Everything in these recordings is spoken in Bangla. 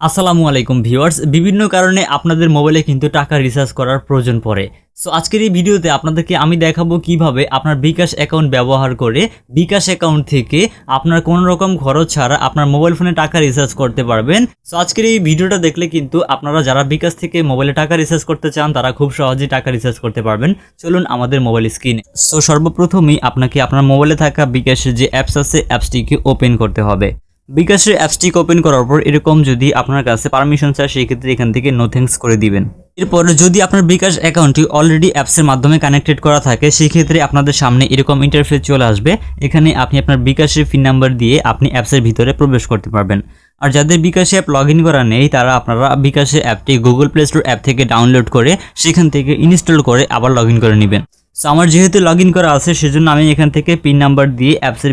আসসালামু আলাইকুম ভিউয়ার্স। বিভিন্ন কারণে আপনাদের মোবাইলে কিন্তু টাকা রিচার্জ করার প্রয়োজন পড়ে। সো আজকের এই ভিডিওতে আপনাদেরকে আমি দেখাবো কীভাবে আপনার বিকাশ অ্যাকাউন্ট ব্যবহার করে বিকাশ অ্যাকাউন্ট থেকে আপনার কোনো রকম খরচ ছাড়া আপনার মোবাইল ফোনে টাকা রিচার্জ করতে পারবেন। সো আজকের এই ভিডিওটা দেখলে কিন্তু আপনারা যারা বিকাশ থেকে মোবাইলে টাকা রিচার্জ করতে চান, তারা খুব সহজেই টাকা রিচার্জ করতে পারবেন। চলুন আমাদের মোবাইল স্ক্রিনে সো সর্বপ্রথমেই আপনাকে আপনার মোবাইলে থাকা বিকাশের যে অ্যাপস আছে অ্যাপসটিকে ওপেন করতে হবে। বিকাশের অ্যাপসটি ওপেন করার পর এরকম যদি আপনার কাছে পারমিশন চায় সেই ক্ষেত্রে এখান থেকে নো থ্যাঙ্কস করে দিবেন। এরপর যদি আপনার বিকাশ অ্যাকাউন্টটি অলরেডি অ্যাপসের মাধ্যমে কানেক্টেড করা থাকে সেই ক্ষেত্রে আপনাদের সামনে এরকম ইন্টারফেস চলে আসবে। এখানে আপনি আপনার বিকাশের পিন নাম্বার দিয়ে আপনি অ্যাপসের ভিতরে প্রবেশ করতে পারবেন। আর যাদের বিকাশে অ্যাপ লগ ইন করা নেই, তারা আপনারা বিকাশের অ্যাপটি গুগল প্লে স্টোর অ্যাপ থেকে ডাউনলোড করে সেখান থেকে ইনস্টল করে আবার লগ করে নেবেন। সো আমার যেহেতু লগ করা আছে, সেজন্য আমি এখান থেকে পিন নাম্বার দিয়ে অ্যাপসের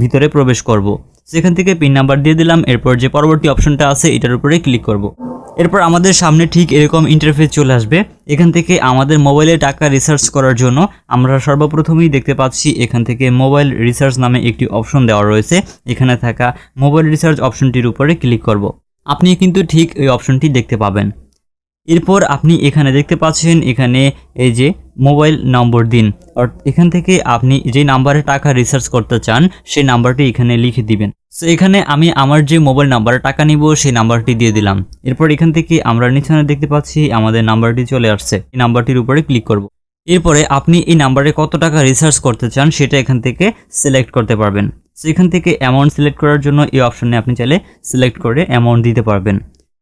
ভিতরে প্রবেশ করব। সেখান থেকে পিন নাম্বার দিয়ে দিলাম, এরপর যে পরবর্তী অপশনটা আছে, এটার উপরে ক্লিক করব। এরপর আমাদের সামনে ঠিক এরকম ইন্টারফেস চলে আসবে। এখান থেকে আমাদের মোবাইলে টাকা রিসার্চ করার জন্য আমরা সর্বপ্রথমেই দেখতে পাচ্ছি এখান থেকে মোবাইল রিসার্চ নামে একটি অপশন দেওয়া রয়েছে। এখানে থাকা মোবাইল রিসার্চ অপশনটির উপরে ক্লিক করব। আপনি কিন্তু ঠিক এই অপশনটি দেখতে পাবেন। এরপর আপনি এখানে দেখতে পাচ্ছেন এখানে এই যে মোবাইল নম্বর দিন। এখান থেকে আপনি যে নাম্বারে টাকা রিসার্চ করতে চান, সেই নাম্বারটি এখানে লিখে দিবেন। সো এখানে আমি আমার যে মোবাইল নাম্বারে টাকা নিব, সেই নাম্বারটি দিয়ে দিলাম। এরপর এখান থেকে আমরা নিচনে দেখতে পাচ্ছি আমাদের নাম্বারটি চলে আসছে। এই নাম্বারটির উপরে ক্লিক করব। এরপরে আপনি এই নাম্বারে কত টাকা রিসার্চ করতে চান, সেটা এখান থেকে সিলেক্ট করতে পারবেন। সো এখান থেকে অ্যামাউন্ট সিলেক্ট করার জন্য এই অপশনে আপনি চাইলে সিলেক্ট করে অ্যামাউন্ট দিতে পারবেন।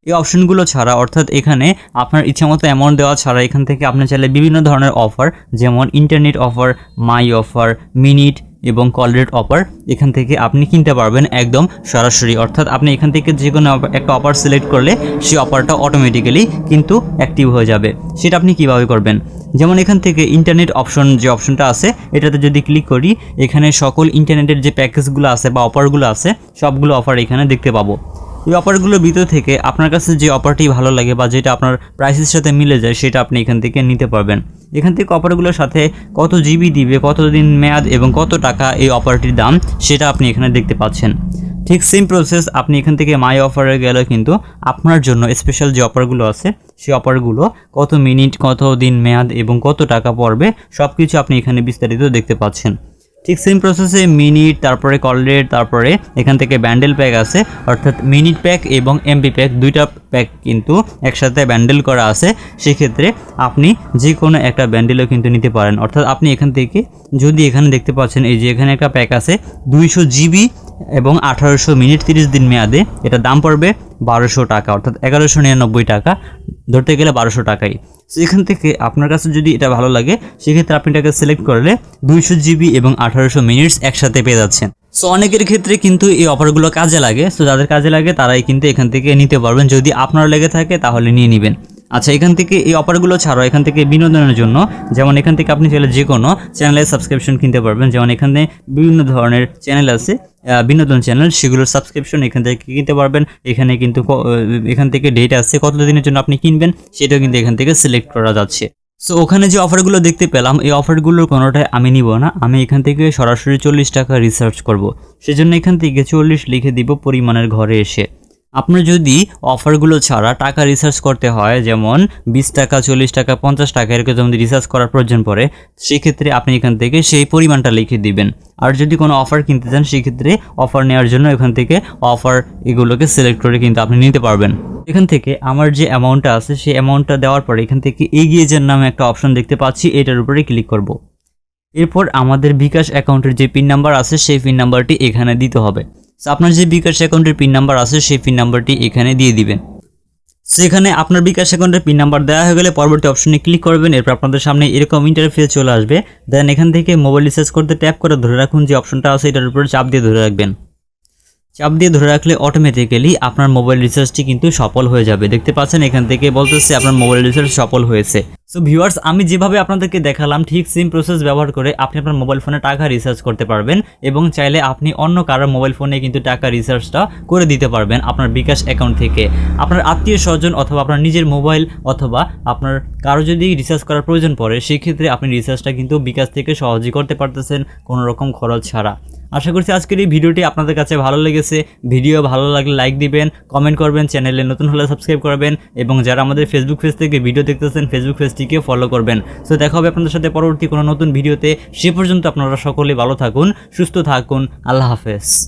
এই অপশনগুলো ছাড়া, অর্থাৎ এখানে আপনার ইচ্ছামতো অ্যামাউন্ট দেওয়া ছাড়া, এখান থেকে আপনি চাইলে বিভিন্ন ধরনের অফার যেমন internet offer my offer minute এবং কল রেট অফার এখান থেকে আপনি কিনতে পারবেন একদম সরাসরি। অর্থাৎ আপনি এখান থেকে যে কোনো একটা অফার সিলেক্ট করলে সেই অফারটা অটোমেটিক্যালি কিন্তু অ্যাক্টিভ হয়ে যাবে। সেটা আপনি কীভাবে করবেন? যেমন এখান থেকে ইন্টারনেট অপশন যে অপশনটা আছে, এটাতে যদি ক্লিক করি, এখানে সকল ইন্টারনেটের যে প্যাকেজগুলো আছে বা অফারগুলো আছে, সবগুলো অফার এখানে দেখতে পাবো। এই অফারগুলোর ভিতর থেকে আপনার কাছে যে অফারটি ভালো লাগে বা যেটা আপনার প্রাইসের সাথে মিলে যায়, সেটা আপনি এখান থেকে নিতে পারবেন। এখান থেকে অফারগুলোর সাথে কত জিবি দিবে, কতদিন মেয়াদ এবং কত টাকা এই অফারটির দাম, সেটা আপনি এখানে দেখতে পাচ্ছেন। ঠিক সেম প্রসেস আপনি এখান থেকে মাই অফারে গেলে কিন্তু আপনার জন্য স্পেশাল যে অফারগুলো আছে, সেই অফারগুলো কত মিনিট কত দিন মেয়াদ এবং কত টাকা পড়বে সব কিছু আপনি এখানে বিস্তারিত দেখতে পাচ্ছেন। ঠিক সেম প্রসেসে মিনিট তারপরে কলরেট তারপরে এখান থেকে ব্যান্ডেল প্যাক আছে, অর্থাৎ মিনিট প্যাক এবং এমবি প্যাক দুইটা প্যাক কিন্তু একসাথে ব্যান্ডেল করা আছে। সেক্ষেত্রে আপনি যে কোনো একটা ব্যান্ডেলও কিন্তু নিতে পারেন। অর্থাৎ আপনি এখান থেকে যদি এখানে দেখতে পাচ্ছেন, এই যে এখানে একটা প্যাক আছে, দুইশো জিবি এবং আঠারোশো মিনিট তিরিশ দিন মেয়াদে এটা দাম পড়বে বারোশো টাকা, অর্থাৎ এগারোশো নিরানব্বই টাকা। ধরতে গেলে বারোশো টাকাই। এখান থেকে আপনার কাছে যদি এটা ভালো লাগে, সেক্ষেত্রে আপনি এটাকে সিলেক্ট করলে দুইশো জিবি এবং আঠারোশো মিনিটস একসাথে পেয়ে যাচ্ছেন। সো অনেকের ক্ষেত্রে কিন্তু এই অফারগুলো কাজে লাগে। সো যাদের কাজে লাগে, তারাই কিন্তু এখান থেকে নিতে পারবেন। যদি আপনার লেগে থাকে, তাহলে নিয়ে নেবেন। আচ্ছা এখান থেকে এই অফারগুলো ছাড়াও এখান থেকে বিনোদনের জন্য। যেমন এখান থেকে আপনি চাইলে যে কোনো চ্যানেলের সাবস্ক্রিপশন কিনতে পারবেন। যেমন এখানে বিভিন্ন ধরনের চ্যানেল আছে বিনোদন চ্যানেল, সেগুলোর সাবস্ক্রিপশন এখান থেকে কিনতে পারবেন। এখানে কিন্তু এখান থেকে ডেট আছে কত দিনের জন্য আপনি কিনবেন, সেটাও কিন্তু এখান থেকে সিলেক্ট করা যাচ্ছে। সো ওখানে যে অফারগুলো দেখতে পেলাম, এই অফারগুলোর কোনোটাই আমি নিব না। আমি এখান থেকে সরাসরি চল্লিশ টাকা রিসার্চ করব। সেজন্য এখান থেকে চল্লিশ লিখে দিব পরিমাণের ঘরে এসে। আপনার যদি অফারগুলো ছাড়া টাকা রিসার্চ করতে হয়, যেমন বিশ টাকা, চল্লিশ টাকা, পঞ্চাশ টাকা, এরকম যদি রিসার্চ করার প্রয়োজন পড়ে, সেক্ষেত্রে আপনি এখান থেকে সেই পরিমাণটা লিখে দিবেন। আর যদি কোনো অফার কিনতে চান, সেক্ষেত্রে অফার নেওয়ার জন্য এখান থেকে অফার এগুলোকে সিলেক্ট করে কিন্তু আপনি নিতে পারবেন। এখান থেকে আমার যে অ্যামাউন্টটা আছে, সেই অ্যামাউন্টটা দেওয়ার পরে এখান থেকে এগিয়ে যান নামে একটা অপশন দেখতে পাচ্ছি, এটার উপরে ক্লিক করব। এরপর আমাদের বিকাশ অ্যাকাউন্টের যে পিন নাম্বার আছে, সেই পিন নাম্বারটি এখানে দিতে হবে। আপনার যে বিকাশ অ্যাকাউন্টের পিন নাম্বার আছে, সেই পিন নাম্বারটি এখানে দিয়ে দিবেন। সেখানে আপনার বিকাশ অ্যাকাউন্টের পিন নাম্বার দেওয়া হয়ে গেলে পরবর্তী অপশনে ক্লিক করবেন, এরপর আপনাদের সামনে এরকম ইন্টারফেস চলে আসবে। দেন এখান থেকে মোবাইল রিচার্জ করতে ট্যাপ করে ধরে রাখুন যে অপশনটা আছে, এটার উপরে চাপ দিয়ে ধরে রাখবেন। চাপ দিয়ে ধরে রাখলে অটোমেটিক্যালি আপনার মোবাইল রিচার্জটি কিন্তু সফল হয়ে যাবে। দেখতে পাচ্ছেন এখান থেকে বলতেছে আপনার মোবাইল রিচার্জ সফল হয়েছে। সো ভিউয়ার্স আমি যেভাবে আপনাদেরকে দেখালাম, ঠিক সেম প্রসেস ব্যবহার করে আপনি আপনার মোবাইল ফোনে টাকা রিচার্জ করতে পারবেন এবং চাইলে আপনি অন্য কারোর মোবাইল ফোনে কিন্তু টাকা রিচার্জটা করে দিতে পারবেন আপনার বিকাশ অ্যাকাউন্ট থেকে। আপনার আত্মীয় স্বজন অথবা আপনার নিজের মোবাইল অথবা আপনার কারও যদি রিচার্জ করার প্রয়োজন পড়ে, সেক্ষেত্রে আপনি রিচার্জটা কিন্তু বিকাশ থেকে সহজেই করতে পারতেছেন, কোনো রকম খরচ ছাড়া। আশা করছি আজকের এই ভিডিওটি আপনাদের কাছে ভালো লেগেছে। ভিডিও ভালো লাগলে লাইক দিবেন কমেন্ট করবেন, চ্যানেলে নতুন হলে সাবস্ক্রাইব করবেন এবং যারা আমাদের ফেসবুক পেজ থেকে ভিডিও দেখতেছেন ফেসবুক পেজটিকে ফলো করবেন। সো দেখা হবে আপনাদের সাথে পরবর্তী কোনো নতুন ভিডিওতে। সে পর্যন্ত আপনারা সকলে ভালো থাকুন, সুস্থ থাকুন, আল্লাহ হাফেজ।